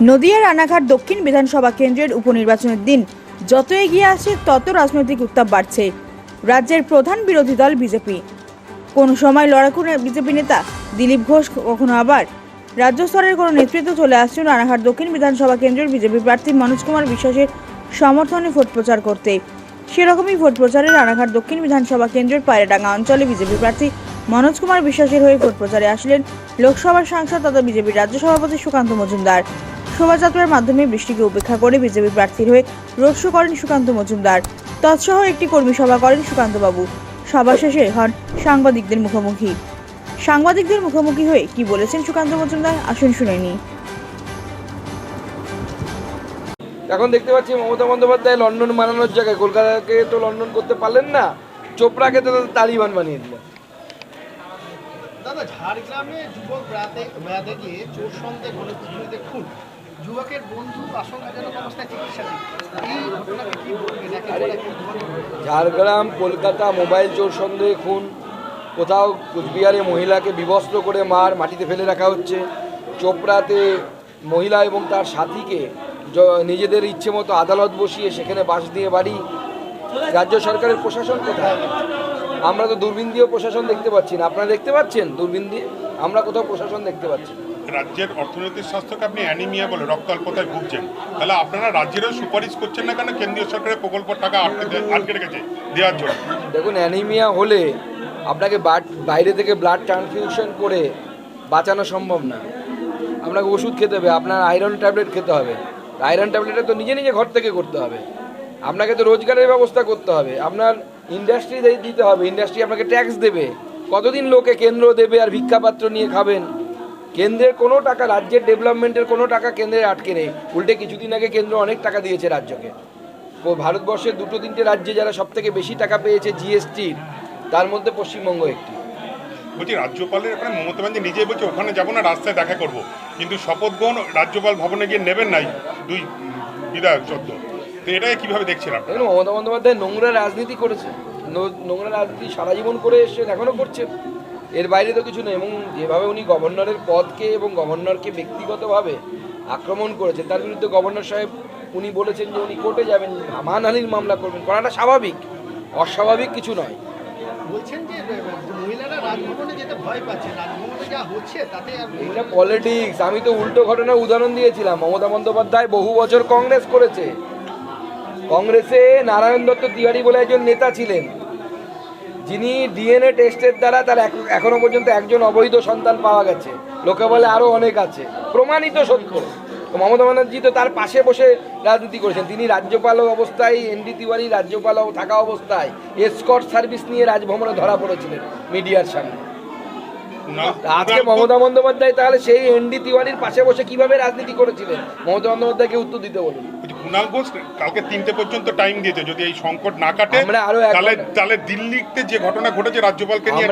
নদিয়া রানাঘাট দক্ষিণ বিধানসভা কেন্দ্রের উপনির্বাচনের দিন যত এগিয়ে আসছে তত রাজনৈতিক উত্তাপ বাড়ছে। রাজ্যের প্রধান বিরোধী দল বিজেপি। কোন সময় লড়াকু বিজেপি নেতা দিলীপ ঘোষ কখনো আবার। রাজ্য স্তরের কোনো নেতৃত্ব চলে আসছেন রানাঘাট দক্ষিণ বিধানসভা কেন্দ্রের বিজেপি প্রার্থী মনোজ কুমার বিশ্বাসের সমর্থনে ভোট প্রচার করতে। সেরকমই ভোট প্রচারে রানাঘাট দক্ষিণ বিধানসভা কেন্দ্রের পায়রাডাঙ্গা অঞ্চলে বিজেপি প্রার্থী মনোজ কুমার বিশ্বাসের হয়ে ভোট প্রচারে আসলেন লোকসভার সাংসদ তথা বিজেপির রাজ্য সভাপতি সুকান্ত মজুমদার। শোভাযাত্রার মাধ্যমে বৃষ্টিকে উপেক্ষা করে বিজেপি প্রার্থীর হয়ে রোড শো করেন সুকান্ত মজুমদার। তৎসহ একটি কর্মী সভা করেন সুকান্তবাবু। সভা শেষে হন সাংবাদিকদের মুখোমুখি। সাংবাদিকদের মুখোমুখি হয়ে কি বলেছেন সুকান্ত মজুমদার আসুন শুনে নিই। এখন দেখতে পাচ্ছি মমতা বন্দ্যোপাধ্যায় লন্ডন বানানোর জায়গায়। কলকাতাকে তো লন্ডন করতে পারলেন না চোপড়াকে তো তালিবান বানিয়ে দিলেন। দাদা ঝাড়গ্রামে যুবক বেড়াতে বেড়াতে গিয়ে চোর সন্দেহ খুন। যুবকের বন্ধু আশঙ্কাজনক অবস্থায় ঝাড়গ্রাম, কলকাতা, মোবাইল চোর সন্দেহে খুন। কোথাও কুচবিহারে মহিলাকে বিবস্ত্র করে মার মাটিতে ফেলে রাখা হচ্ছে। চোপড়াতে মহিলা এবং তার সাথীকে নিজেদের ইচ্ছে মতো আদালত বসিয়ে সেখানে বাস দিয়ে বাড়ি। রাজ্য সরকারের প্রশাসন কোথায়? আমরা তো দূরবীন দিয়েও প্রশাসন দেখতে পাচ্ছি না। আপনারা দেখতে পাচ্ছেন? দূরবীন দিয়ে আমরা কোথাও প্রশাসন দেখতে পাচ্ছি না। রাজ্যের অর্থনৈতিক স্বাস্থ্যকে আপনি অ্যানিমিয়া বলে রক্ত অল্পতায় ভুগছেন। তাহলে আপনারা রাজ্যেরও সুপারিশ করছেন না কেন? কেন্দ্রীয় সরকারের প্রকল্প টাকা আটকে আটকে রেখেছে, দেওয়ার জন্য। দেখুন, অ্যানিমিয়া হলে আপনাকে বাইরে থেকে ব্লাড ট্রান্সফিউশন করে বাঁচানো সম্ভব না। আপনাকে ওষুধ খেতে হবে, আপনার আয়রন ট্যাবলেট খেতে হবে। আয়রন ট্যাবলেটটা তো নিজে নিজে ঘর থেকে করতে হবে। আপনাকে তো রোজগারের ব্যবস্থা করতে হবে। আপনার ইন্ডাস্ট্রি দিতে হবে। ইন্ডাস্ট্রি আপনাকে ট্যাক্স দেবে। কতদিন লোকে কেন্দ্র দেবে আর ভিক্ষাপাত্র নিয়ে খাবেন? কেন্দ্রের কোনো টাকা রাজ্যের ডেভেলপমেন্টের কোনো টাকা কেন্দ্রের আটকে নেই। উল্টে কিছুদিন আগে কেন্দ্র অনেক টাকা দিয়েছে রাজ্যকে। ভারতবর্ষের দুটো তিনটে রাজ্যে যারা সব থেকে বেশি টাকা পেয়েছে জিএসটির তার মধ্যে পশ্চিমবঙ্গ একটি। বলছি রাজ্যপালের ওখানে মমতা ব্যানার্জি নিজেই বলছে ওখানে যাব না রাস্তায় দেখা করব। কিন্তু শপথ গ্রহণ রাজ্যপাল ভবনে গিয়ে নেবেন নাই দুই বিধায়ক চোদ্দ তো এটাই কীভাবে দেখছেন আপনি দেখুন মমতা বন্দ্যোপাধ্যায় নোংরা রাজনীতি করেছে। নোংরা রাজনীতি সারা জীবন করে এসছেন এখনও করছেন। এর বাইরে তো কিছু নেই এবং যেভাবে উনি গভর্নরের পদকে এবং গভর্নরকে ব্যক্তিগতভাবে আক্রমণ করেছেন তার বিরুদ্ধে গভর্নর সাহেব উনি বলেছেন যে উনি কোর্টে যাবেন মানহানির মামলা করবেন করাটা স্বাভাবিক অস্বাভাবিক কিছু নয়। বলছেন যে মহিলারা রাজভবনে যেতে ভয় পাচ্ছে রাজভবনে যা হচ্ছে তাতে এটা পলিটিক্স আমি তো উল্টো ঘটনার উদাহরণ দিয়েছিলাম মমতা বন্দ্যোপাধ্যায় বহু বছর কংগ্রেস করেছে। কংগ্রেসে নারায়ণ দত্ত তিওয়ারি বলে একজন নেতা ছিলেন। যিনি ডিএনএ টেস্টের দ্বারা তার এখনও পর্যন্ত একজন অবৈধ সন্তান পাওয়া গেছে। লোকে বলে আরও অনেক আছে। প্রমাণিত সত্য। তো মমতা ব্যানার্জি তো তার পাশে বসে রাজনীতি করেছেন। তিনি রাজ্যপাল অবস্থায় এনডি তিওয়ারি রাজ্যপাল থাকা অবস্থায় এসকট সার্ভিস নিয়ে রাজভবনে ধরা পড়েছিলেন মিডিয়ার সামনে। আজকে মমতা বন্দ্যোপাধ্যায় তাহলে সেই এনডি তিওয়ারির পাশে বসে কীভাবে রাজনীতি করেছিলেন? মমতা বন্দ্যোপাধ্যায়কে উত্তর দিতে বলুন। ঘোষ কালকে তিনটে পর্যন্ত টাইম দিয়েছে। যদি এই সংকট না কাটে তাহলে তাহলে দিল্লিতে যে ঘটনা ঘটেছে রাজ্যপালকে নিয়ে